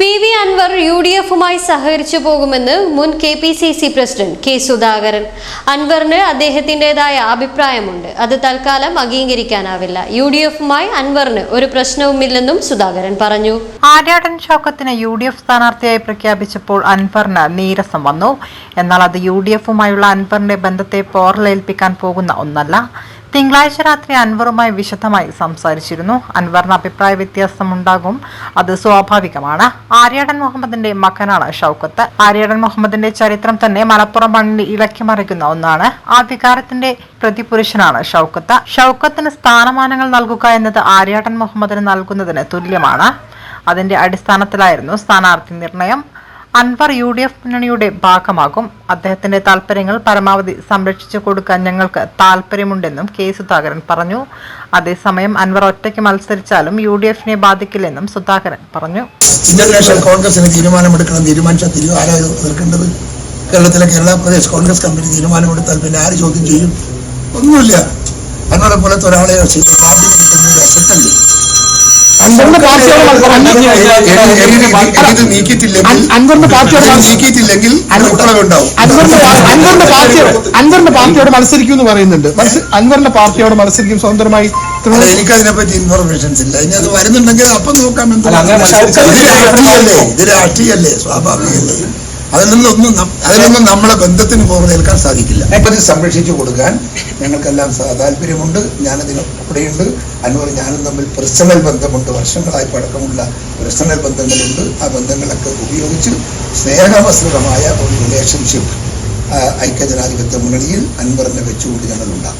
P V Anvar U D എഫുമായി സഹകരിച്ചു പോകുമെന്ന് മുൻ K P C C president K Sudhakaran. അൻവറിന് അദ്ദേഹത്തിന്റെതായ അഭിപ്രായമുണ്ട്. അത് തൽക്കാലം അംഗീകരിക്കാനാവില്ല. യു ഡി എഫുമായി അൻവറിന് ഒരു പ്രശ്നവുമില്ലെന്നും സുധാകരൻ പറഞ്ഞു. ആര്യാടൻ ഷൗക്കത്തിനെ യു ഡി എഫ് സ്ഥാനാർത്ഥിയായി പ്രഖ്യാപിച്ചപ്പോൾ അൻവറിന് നീരസം വന്നു. എന്നാൽ അത് യു ഡി എഫുമായുള്ള അൻവറിന്റെ ബന്ധത്തെ പോറലേൽപ്പിക്കാൻ പോകുന്ന ഒന്നല്ല. തിങ്കളാഴ്ച രാത്രി അൻവറുമായി വിശദമായി സംസാരിച്ചിരുന്നു. അൻവറിന് അഭിപ്രായ വ്യത്യാസമുണ്ടാകും. അത് സ്വാഭാവികമാണ്. ആര്യാടൻ മുഹമ്മദിന്റെ മകനാണ് ഷൗക്കത്ത്. ആര്യാടൻ മുഹമ്മദിന്റെ ചരിത്രം തന്നെ മലപ്പുറം മണ്ണിൽ ഇളക്കിമറിക്കുന്ന ഒന്നാണ്. ആ വികാരത്തിന്റെ പ്രതിപുരുഷനാണ് ഷൗക്കത്ത്. ഷൗക്കത്തിന് സ്ഥാനമാനങ്ങൾ നൽകുക എന്നത് ആര്യാടൻ മുഹമ്മദിന് നൽകുന്നതിന് തുല്യമാണ്. അതിന്റെ അടിസ്ഥാനത്തിലായിരുന്നു സ്ഥാനാർത്ഥി നിർണയം. അൻവർ യു ഡി എഫ് മുന്നണിയുടെ ഭാഗമാകും. അദ്ദേഹത്തിന്റെ താൽപര്യങ്ങൾ പരമാവധി സംരക്ഷിച്ചു കൊടുക്കാൻ ഞങ്ങൾക്ക് താൽപര്യമുണ്ടെന്നും കെ സുധാകരൻ പറഞ്ഞു. അതേസമയം അൻവർ ഒറ്റയ്ക്ക് മത്സരിച്ചാലും യു ഡി എഫിനെ ബാധിക്കില്ലെന്നും സുധാകരൻ പറഞ്ഞു. ഇന്റർനാഷണൽ നാഷണൽ കോൺഗ്രസിന് തീരുമാനമെടുക്കണം തീരുമാനിച്ചാൽ തീരുമാനം കേരളത്തിലെ കേരള പ്രദേശ് കോൺഗ്രസ് കമ്മിറ്റി തീരുമാനമെടുത്താൽ പിന്നെ ആര് ചോദ്യം ചെയ്യും? ഒന്നുമില്ല. അന്നോടെ പോലത്തെ ഒരാളെ പാർട്ടിന് കിട്ടുന്നത് അസറ്റല്ലേ? അൻവറിന്റെ പാർട്ടിയോട് നീക്കിയിട്ടില്ലെങ്കിൽ നീക്കിയിട്ടില്ലെങ്കിൽ മത്സരിക്കും എന്ന് പറയുന്നുണ്ട്. അൻവറിന്റെ പാർട്ടിയോട് മത്സരിക്കും സ്വതന്ത്രമായി അല്ല, തൃണമൂൽ എനിക്കതിനെ പറ്റി ഇൻഫർമേഷൻസ് ഇല്ല. ഇനി അത് വരുന്നുണ്ടെങ്കിൽ അപ്പം നോക്കാം എന്താ ഇത് രാഷ്ട്രീയല്ലേ? സ്വാഭാവികല്ലേ? അതിൽ നിന്നൊന്നും അതിലൊന്നും നമ്മളെ ബന്ധത്തിന് പോകേൽക്കാൻ സാധിക്കില്ല. ഇത് സംരക്ഷിച്ചു കൊടുക്കാൻ ഞങ്ങൾക്കെല്ലാം താല്പര്യമുണ്ട്. ഞാനതിന് കൂടെയുണ്ട് അൻവർ ഞാനും തമ്മിൽ പേഴ്സണൽ ബന്ധമുണ്ട്. വർഷങ്ങളായി പഴക്കമുള്ള പേഴ്സണൽ ബന്ധങ്ങളുണ്ട്. ആ ബന്ധങ്ങളൊക്കെ ഉപയോഗിച്ച് സ്നേഹവസൃതമായ ഒരു റിലേഷൻഷിപ്പ് ഐക്യജനാധിപത്യ മുന്നണിയിൽ അൻവറിനെ വെച്ചുകൊണ്ട് ഞങ്ങൾ ഉണ്ടാക്കും